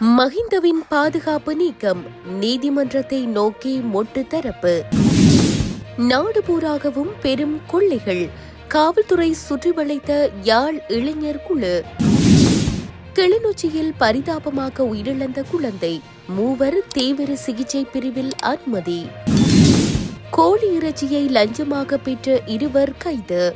மஹிந்தவின் பாதுகாப்பு நீக்கம் நீதிமன்றத்தை நோக்கி மொட்டு தரப்பு. நாடு பூராகவும் பெரும் கொள்ளைகள் காவல்துறை சுற்றி வளைத்த யாழ் இளைஞர் குழு. கிளிநொச்சியில் பரிதாபமாக உயிரிழந்த குழந்தை மூவர் தீவிர சிகிச்சை பிரிவில் அனுமதி. கோழி இறைச்சியை லஞ்சமாக பெற்ற இருவர் கைது.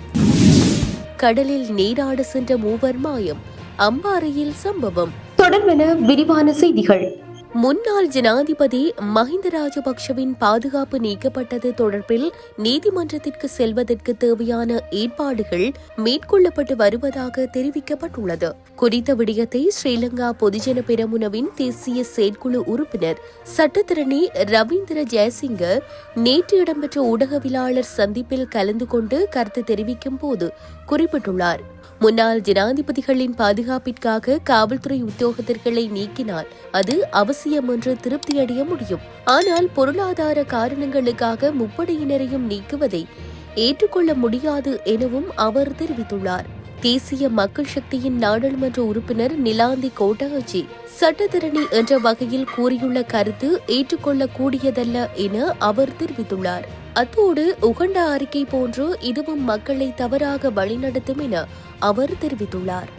கடலில் நீராட சென்ற மூவர் மாயம் அம்பாறையில் சம்பவம் தொடர்பென விரிவான செய்திகள். முன்னாள் ஜனாதிபதி மஹிந்த ராஜபக்ஷவின் பாதுகாப்பு நீக்கப்பட்டது தொடர்பில் நீதிமன்றத்திற்கு செல்வதற்கு தேவையான ஏற்பாடுகள் மேற்கொள்ளப்பட்டு வருவதாக தெரிவிக்கப்பட்டுள்ளது. குறித்த விடயத்தை ஸ்ரீலங்கா பொதுஜன பெரமுனவின் தேசிய செயற்குழு உறுப்பினர் சட்டத்திரணி ரவீந்திர ஜெயசிங்க நேற்று இடம்பெற்ற ஊடகவியலாளர் சந்திப்பில் கலந்து கொண்டு கருத்து தெரிவிக்கும் போது குறிப்பிட்டுள்ளார். முன்னாள் ஜனாதிபதிகளின் பாதுகாப்பிற்காக காவல்துறை உத்தியோகத்தர்களை நீக்கினால் அது அவசியம் என்று திருப்தியடைய முடியும். ஆனால் பொருளாதார காரணங்களுக்காக முப்படையினரையும் நீக்குவதை ஏற்றுக்கொள்ள முடியாது எனவும் அவர் தெரிவித்துள்ளார். தேசிய மக்கள் சக்தியின் நாடாளுமன்ற உறுப்பினர் நிலாந்தி கோட்டகஜி சட்டத்திரணி என்ற வகையில் கூறியுள்ள கருத்து ஏற்றுக்கொள்ளக்கூடியதல்ல என அவர் தெரிவித்துள்ளார். அத்தோடு உகண்ட அறிக்கை போன்று இதுவும் மக்களை தவறாக வழிநடத்தும் என அவர் தெரிவித்துள்ளார்.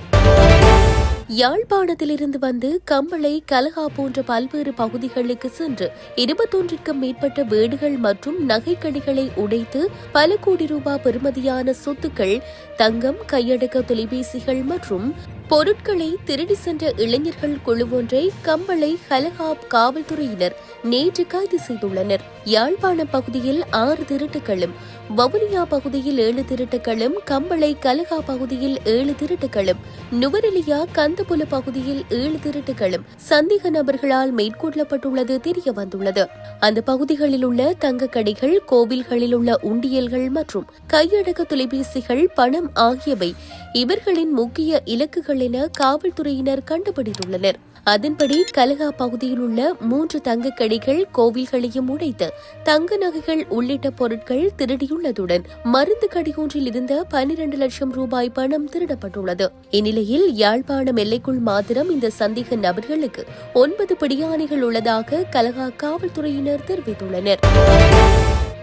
யாழ்ப்பாணத்திலிருந்து வந்து கம்பளை கலகா போன்ற பல்வேறு பகுதிகளுக்கு சென்று இருபத்தொன்றிற்கும் மேற்பட்ட வீடுகள் மற்றும் நகைக்கடிகளை உடைத்து பல கோடி ரூபாய் பெறுமதியான சொத்துக்கள் தங்கம் கையடக்க தொலைபேசிகள் மற்றும் பொருட்களை திருடி சென்ற இளைஞர்கள் குழு ஒன்றை கம்பளை ஹலகாப் காவல்துறையினர் நேற்று கைது செய்துள்ளனர். யாழ்ப்பாண பகுதியில் ஆறு திருட்டுகளும் வவுனியா பகுதியில் ஏழு திருட்டுகளும் கம்பளை கலகா பகுதியில் ஏழு திருட்டுகளும் நுவரெலியா கந்தபுல பகுதியில் ஏழு திருட்டுகளும் சந்தேக நபர்களால் மேற்கொள்ளப்பட்டுள்ளது தெரிய வந்துள்ளது அந்த பகுதிகளில் உள்ள தங்க கடைகள் கோவில்களில் உள்ள உண்டியல்கள் மற்றும் கையடக்க தொலைபேசிகள் பணம் ஆகியவை இவர்களின் முக்கிய இலக்குகள் என காவல்துறையினர் கண்டுபிடித்துள்ளனர். அதன்படி கலகா பகுதியில் உள்ள மூன்று தங்க கடைகள் கோவில்களையும் உடைத்து தங்க நகைகள் உள்ளிட்ட பொருட்கள் திருடியுள்ளதுடன் மருந்து கடை ஒன்றில் இருந்த பனிரண்டு லட்சம் ரூபாய் பணம் திருடப்பட்டுள்ளது. இந்நிலையில் யாழ்ப்பாணம் எல்லைக்குள் மாத்திரம் இந்த சந்தேக நபர்களுக்கு ஒன்பது பிடியானைகள் உள்ளதாக கலகா காவல்துறையினர் தெரிவித்துள்ளனர்.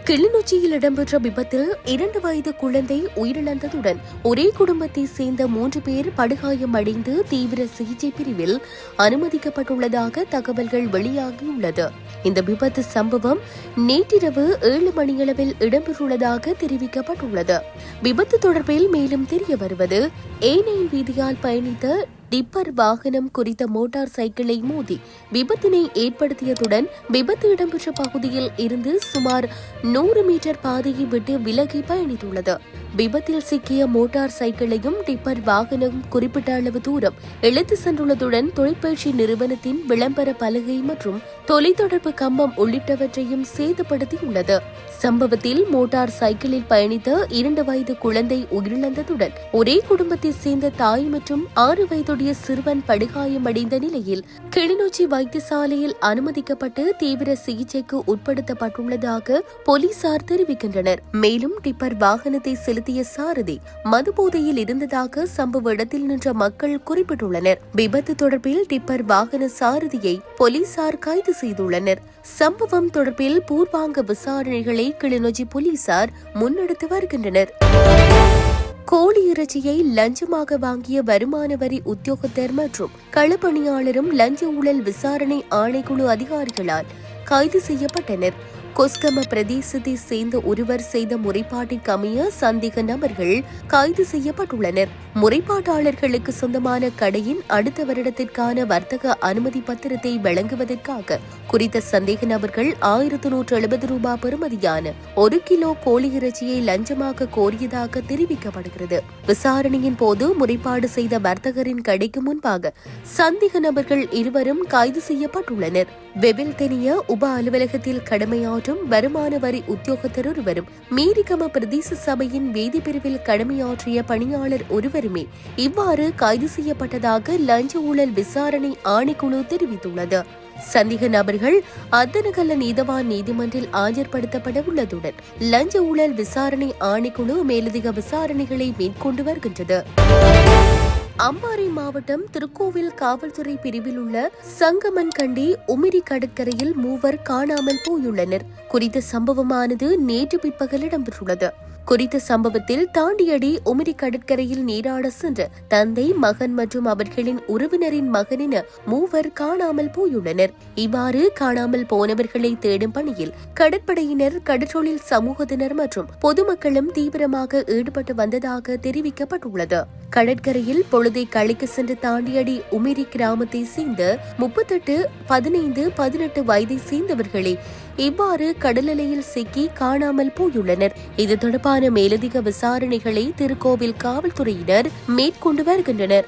கிளிநொச்சியில் இடம்பெற்ற விபத்தில் இரண்டு வயது குழந்தை உயிரிழந்ததுடன் ஒரே குடும்பத்தை சேர்ந்த மூன்று பேர் படுகாயம் அடைந்து தீவிர சிகிச்சை பிரிவில் அனுமதிக்கப்பட்டுள்ளதாக தகவல்கள் வெளியாகியுள்ளது. இந்த விபத்து சம்பவம் நேற்றிரவு ஏழு மணியளவில் இடம்பெற்றுள்ளதாக தெரிவிக்கப்பட்டுள்ளது. விபத்து தொடர்பில் மேலும் தெரிய வருவது ஏனையின் வீதியால் பயணித்த டிப்பர் வாகனம் குறித்த மோட்டார் சைக்கிளை மோதி விபத்தினை ஏற்படுத்தியதுடன் விபத்து இடம்பெற்ற பகுதியில் இருந்து சுமார் நூறு மீட்டர் பாதையை விட்டு விலகி பயணித்துள்ளது. விபத்தில் சிக்கிய மோட்டார் சைக்கிளையும் டிப்பர் வாகனம் குறிப்பிட்ட அளவு தூரம் இழுத்து சென்றுள்ளதுடன் தொழிற்பயிற்சி நிறுவனத்தின் விளம்பர பலகை மற்றும் தொலைத்தொடர்பு கம்பம் உள்ளிட்டவற்றையும் சேதப்படுத்தியுள்ளது. சம்பவத்தில் மோட்டார் சைக்கிளில் பயணித்த இரண்டு வயது குழந்தை உயிரிழந்ததுடன் ஒரே குடும்பத்தை சேர்ந்த தாய் மற்றும் ஆறு வயதுடைய சிறுவன் படுகாயமடைந்த நிலையில் கிளிநொச்சி வைத்தியசாலையில் அனுமதிக்கப்பட்டு தீவிர சிகிச்சைக்கு உட்படுத்தப்பட்டுள்ளதாக போலீசார் தெரிவிக்கின்றனர். மேலும் டிப்பர் வாகனத்தை நடத்திய சாரதி மதுபோதையில் இருந்ததாக சம்பவ இடத்தில் நின்ற மக்கள் குறிப்பிட்டுள்ளனர். விபத்து தொடர்பில் டிப்பர் வாகன சாரதியை போலீசார் கைது செய்துள்ளனர். சம்பவம் தொடர்பில் பூர்வாங்க விசாரணைகளை கிளிநொச்சி போலீசார் முன்னெடுத்து வருகின்றனர். கோழி இறைச்சியை லஞ்சமாக வாங்கிய வருமான வரி உத்தியோகத்தர் மற்றும் களப்பணியாளரும் லஞ்ச ஊழல் விசாரணை ஆணைக்குழு அதிகாரிகளால் கைது செய்யப்பட்டனர். கொஸ்கம பிரதேசத்தை சேர்ந்த ஒருவர் செய்த முறைப்பாட்டிற்கு அமைய சந்தேக நபர்கள் கைது செய்யப்பட்டுள்ளனர். முறைப்பாட்டாளர்களுக்கு சொந்தமான கடையின் அடுத்த வருடத்திற்கான வர்த்தக அனுமதி பத்திரத்தை வழங்குவதற்காக குறித்த சந்தேக நபர்கள் ஆயிரத்து நூற்று எழுபது ரூபாய் பெறுமதியான ஒரு கிலோ கோழி இறைச்சியை லஞ்சமாக கோரியதாக தெரிவிக்கப்படுகிறது. விசாரணையின் போது முறைப்பாடு செய்த வர்த்தகரின் கடைக்கு முன்பாக சந்தேக நபர்கள் இருவரும் கைது செய்யப்பட்டுள்ளனர். வெபில்தெனிய உப அலுவலகத்தில் கடமையாற்றும் வருமான வரி உத்தியோகத்தர் ஒருவரும் மீரிகம பிரதேச சபையின் வேதி பிரிவில் கடமையாற்றிய பணியாளர் ஒருவருமே இவ்வாறு கைது செய்யப்பட்டதாக லஞ்ச ஊழல் விசாரணை ஆணைக்குழு தெரிவித்துள்ளது. சந்தேக நபர்கள் அத்தனகல்ல நீதவான் நீதிமன்றில் ஆஜர்படுத்தப்பட உள்ளதுடன் லஞ்ச ஊழல் விசாரணை ஆணைக்குழு மேலதிக விசாரணைகளை மேற்கொண்டு வருகின்றது. அம்பாறை மாவட்டம் திருக்கோவில் காவல்துறை பிரிவில் உள்ள சங்கமன்கண்டி உமிரி கடற்கரையில் மூவர் காணாமல் போயுள்ளனர். குறித்த சம்பவமானது நேற்று பிற்பகல் இடம்பெற்றுள்ளது. குறித்த சம்பவத்தில் தாண்டியடி உமிரி கடற்கரையில் நீராட சென்ற தந்தை மகன் மற்றும் அவர்களின் உறவினரின் மகனின மூவர் காணாமல் போயுள்ளனர். இவ்வாறு காணாமல் போனவர்களை தேடும் பணியில் கடற்படையினர் கடற்றொழில் சமூகத்தினர் மற்றும் பொதுமக்களும் தீவிரமாக ஈடுபட்டு வந்ததாக தெரிவிக்கப்பட்டுள்ளது. கடற்கரையில் பொழுதை கழிக்க சென்று தாண்டியடி உமிரி கிராமத்தை சேர்ந்த முப்பத்தெட்டு பதினைந்து பதினெட்டு வயதை சேர்ந்தவர்களே இவ்வாறு கடலலையில் சிக்கி காணாமல் போயுள்ளனர். இது தொடர்பாக தொடர்பான மேலதிக விசாரணைகளை திருக்கோவில் காவல்துறையினர் மேற்கொண்டு வருகின்றனர்.